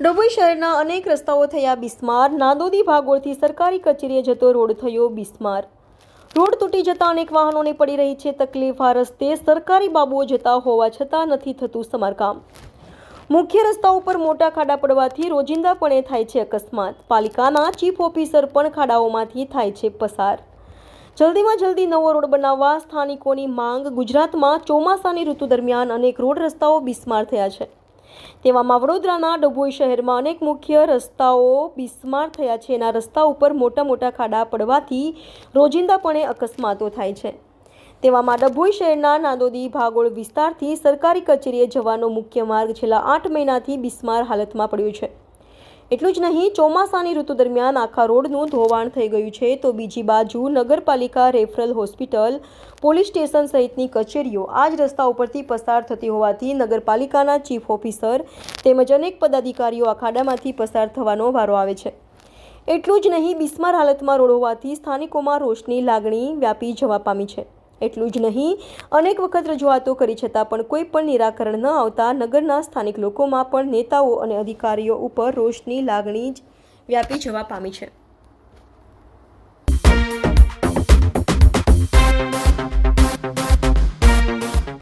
ડભોઈ શહેરના અનેક રસ્તાઓ થયા બિસ્માર. નાદોદી ભાગોળથી સરકારી કચેરીએ જતો રોડ થયો બિસ્માર. રોડ તૂટી જતા અનેક વાહનોને પડી રહી છે તકલીફ. આ રસ્તે સરકારી બાબુઓ જતા હોવા છતાં નથી થતું સમારકામ. મુખ્ય રસ્તા ઉપર મોટા ખાડા પડવાથી રોજિંદાપણે થાય છે અકસ્માત. પાલિકાના ચીફ ઓફિસર પણ ખાડાઓમાંથી થાય છે પસાર. જલ્દીમાં જલ્દી નવો રોડ બનાવવા સ્થાનિકોની માંગ. ગુજરાતમાં ચોમાસાની ઋતુ દરમિયાન અનેક રોડ રસ્તાઓ બિસ્માર થયા છે. તેવામાં વડોદરાના ડભોઈ શહેરમાં અનેક મુખ્ય રસ્તાઓ બિસ્માર થયા છે. એના રસ્તા ઉપર મોટા મોટા ખાડા પડવાથી રોજિંદાપણે અકસ્માતો થાય છે. તેવામાં ડભોઈ શહેરના નાદોદી ભાગોળ વિસ્તારથી સરકારી કચેરીએ જવાનો મુખ્ય માર્ગ છેલ્લા આઠ મહિનાથી બિસ્માર હાલતમાં પડ્યો છે. એટલું જ નહીં, ચોમાસાની ઋતુ દરમિયાન આખા રોડનું ધોવાણ થઈ ગયું છે. તો બીજી બાજુ નગરપાલિકા રેફરલ હોસ્પિટલ, પોલીસ સ્ટેશન સહિતની કચેરીઓ આ જ રસ્તા ઉપરથી પસાર થતી હોવાથી નગરપાલિકાના ચીફ ઓફિસર તેમજ અનેક પદાધિકારીઓ આ ખાડામાંથી પસાર થવાનો વારો આવે છે. એટલું જ નહીં, બિસ્માર હાલતમાં રોડ હોવાથી સ્થાનિકોમાં રોષની લાગણી વ્યાપી જવા પામી છે. એટલું જ નહીં. અનેક વખત રજૂઆતો કરી છતાં પણ કોઈ પણ નિરાકરણ ન આવતા નગરના સ્થાનિક લોકોમાં પણ નેતાઓ અને અધિકારીઓ ઉપર રોષની લાગણી જ વ્યાપી જવા પામી છે.